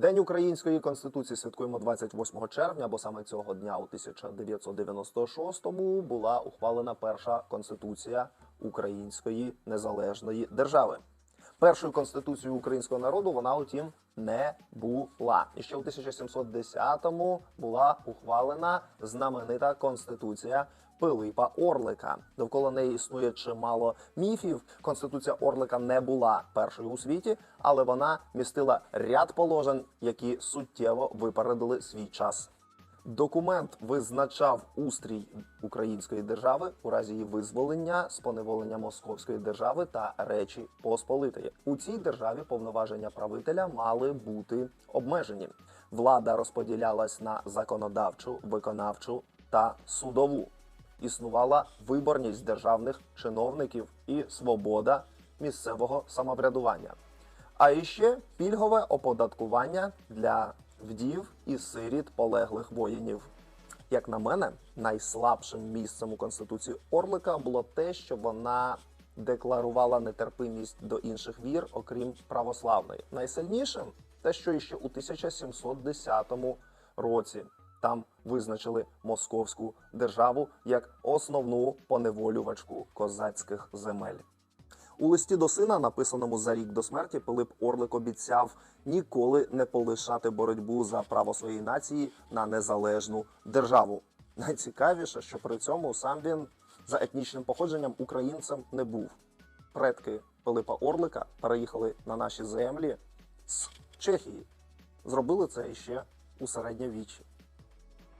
День української конституції святкуємо 28 червня, бо саме цього дня, у 1996-му, була ухвалена перша конституція Української незалежної держави. Першою конституцією українського народу вона, утім, не була. І ще у 1710-му була ухвалена знаменита конституція Пилипа Орлика. Довкола неї існує чимало міфів. Конституція Орлика не була першою у світі, але вона містила ряд положень, які суттєво випередили свій час. Документ визначав устрій української держави у разі її визволення з поневолення Московської держави та Речі Посполитої. У цій державі повноваження правителя мали бути обмежені. Влада розподілялась на законодавчу, виконавчу та судову. Існувала виборність державних чиновників і свобода місцевого самоврядування. А іще пільгове оподаткування для вдів і сиріт полеглих воїнів. Як на мене, найслабшим місцем у конституції Орлика було те, що вона декларувала нетерпимість до інших вір, окрім православної. Найсильнішим те, що іще у 1710 році там визначили московську державу як основну поневолювачку козацьких земель. У листі до сина, написаному за рік до смерті, Пилип Орлик обіцяв ніколи не полишати боротьбу за право своєї нації на незалежну державу. Найцікавіше, що при цьому сам він за етнічним походженням українцем не був. Предки Пилипа Орлика переїхали на наші землі з Чехії. Зробили це іще у середньовіччі.